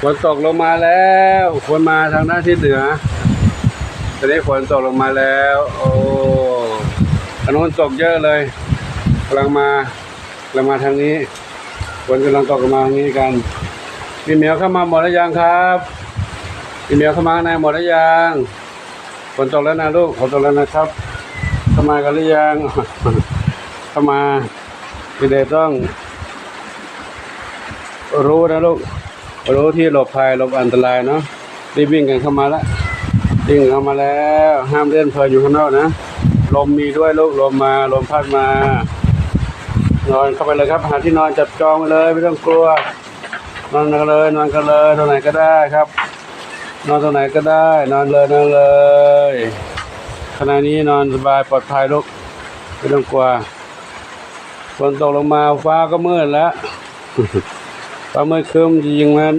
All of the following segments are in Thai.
ฝนตกลงมาแล้วฝนมาทางด้านทิศเหนือตอนนี้ฝนตกลงมาแล้ว โอ้อันนตกเยอะเลยกำลังมากำลังมาทางนี้ฝนกำลังตกมาทางนี้กันพี่เหมียวเข้ามาหมดแล้วยังครับพี่เหมียวเข้ามาในหมดแล้วยังฝนตกแล้วนะลูกฝนตกแล้วนะครับ เข้ามากันหรือยังเข้ามาเด็กต้องรู้นะลูก รู้ที่หลบภัยหลบอันตรายเนาะรีบวิ่งกันเข้ามาแล้ววิ่งเข้ามาแล้ว ห้ามเล่นเพลินอยู่ข้างนอกนะลมมีด้วยลูกลมมาลมพัดมา นอนเข้าไปเลยครับ หาที่นอนจับจองไปเลยไม่ต้องกลัวนอนกันเลยนอนกันเลยตรงไหนก็ได้ครับ นอนตรงไหนก็ได้ นอนเลยนอนเลยขณะนี้นอนสบายปลอดภัยลูกไม่ต้องกลัวฝนตกลงมาฟ้าก็มืดแล้ว ฟ้ามืดครึ้มจริงๆมัน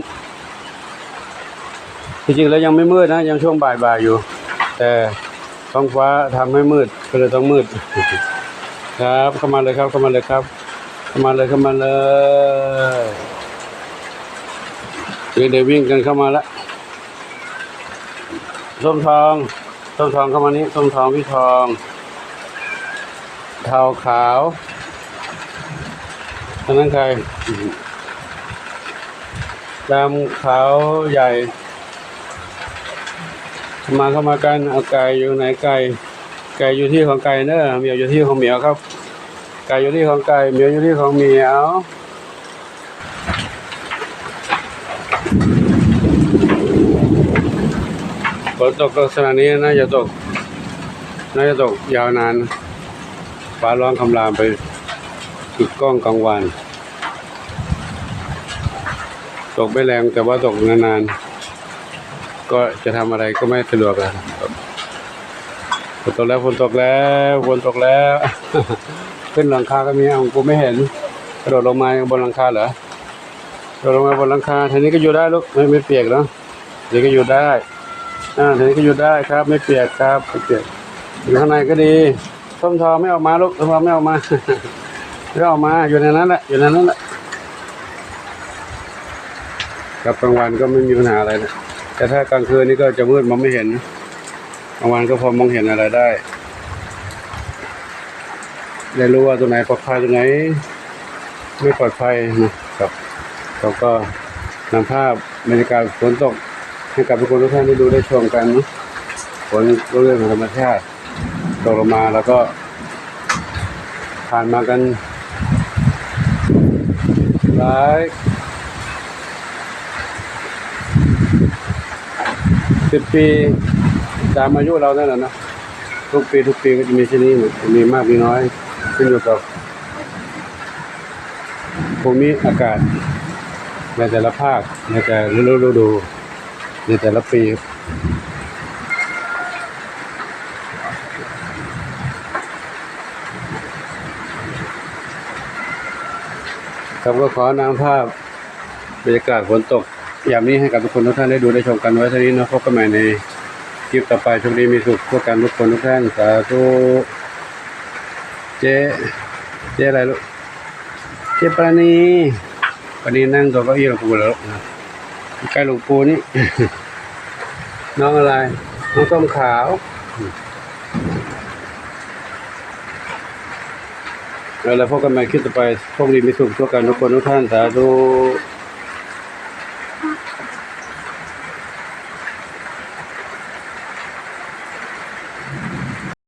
จริงๆแล้วยังไม่มืดนะ ยังช่วงบ่ายๆอยู่ แต่ท้องฟ้าทำให้มืดก็เลยต้องมืด ครับเข้ามาเลยครับเข้ามาเลยครับ เข้ามาเลยเข้ามาเลยเดี๋ยววิ่งกันเข้ามาล้วส้มทองส้มทองเข้ามานี้ส้มทองพี่ทองเทาขาวอันนั้นใคร ดำขาวใหญ่เข้ามาเข้ามากันเอาไก่อยู่ไหนไก่ไก่อยู่ที่ของไก่เนอะเหมียวอยู่ที่ของเหมียวครับ ไก่อยู่ที่ของไก่เหมียวอยู่ที่ของเหมียวฝนตกลักษณะนี้น่าจะตกน่าจะตกยาวนานฟ้าร้องคำรามไปถึกกล้องกลางวัน ตกไม่แรงแต่ว่าตกนานๆ ก็จะทำอะไรก็ไม่สะดวกอะฝนตกแล้วฝนตกแล้วฝนตกแล้ว ขึ้นหลังคาก็มีเอากูไม่เห็น กระโดดลงมาบนหลังคาเหรอกระโดดลงมาบนหลังคาทีนี้ก็อยู่ได้ลูกไม่ไม่เปียกเนาะทีนี้ก็อยู่ได้อ่าทีนี้ก็อยู่ได้ครับ ไม่เปียกครับไม่เปียกอยู่ข้างในก็ดีส้มทองไม่ออกมาลูกส้มทองไม่ออกมาไม่ออกมาอยู่ในนั้นแหละอยู่ในนั้นแหละ ครับกลางวันก็ไม่มีปัญหาอะไรนะ แต่ถ้ากลางคืนนี่ก็จะมืดมองไม่เห็นกลางวันก็พอมองเห็นอะไรได้ ได้รู้ว่าตัวไหนปลอดภัยตัวไหน ไม่ปลอดภัยนะครับเราก็นำภาพบรรยากาศฝนตกให้กับทุกคนทุกท่านได้ดูได้ชมกันนะฝนก็เรื่องของธรรมชาติตกลงมาแล้วก็ผ่านมากันหลาย สิบปีตามอายุเรานั่นแหละนะทุกปีทุกปีก็จะมีที่นี้มีมากมีน้อยขึ้นอยู่กับภูมิอากาศ ในแต่ละภาคในแต่ละฤดูในแต่ละปีครับก็ขอนำภาพบรรยากาศฝนตก ยามนี้ให้กับทุกคนทุกท่านได้ดูได้ชมกันไว้เท่านี้นะพบกันใหม่ในคลิปต่อไปโชคดีมีสุขพวกกันทุกคนทุกท่านสาธุเจ๊เจ๊อะไรลูกเจ๊ปาณีปาณีนั่งตัวเก้าอี้หลวงปู่แล้วนะใกล้หลวงปู่นี่ น้องอะไรน้องส้มขาวเอาละพบกันใหม่คลิปต่อไปโชคดีมีสุขทั่วกันทุกคนทุกท่านสาธุ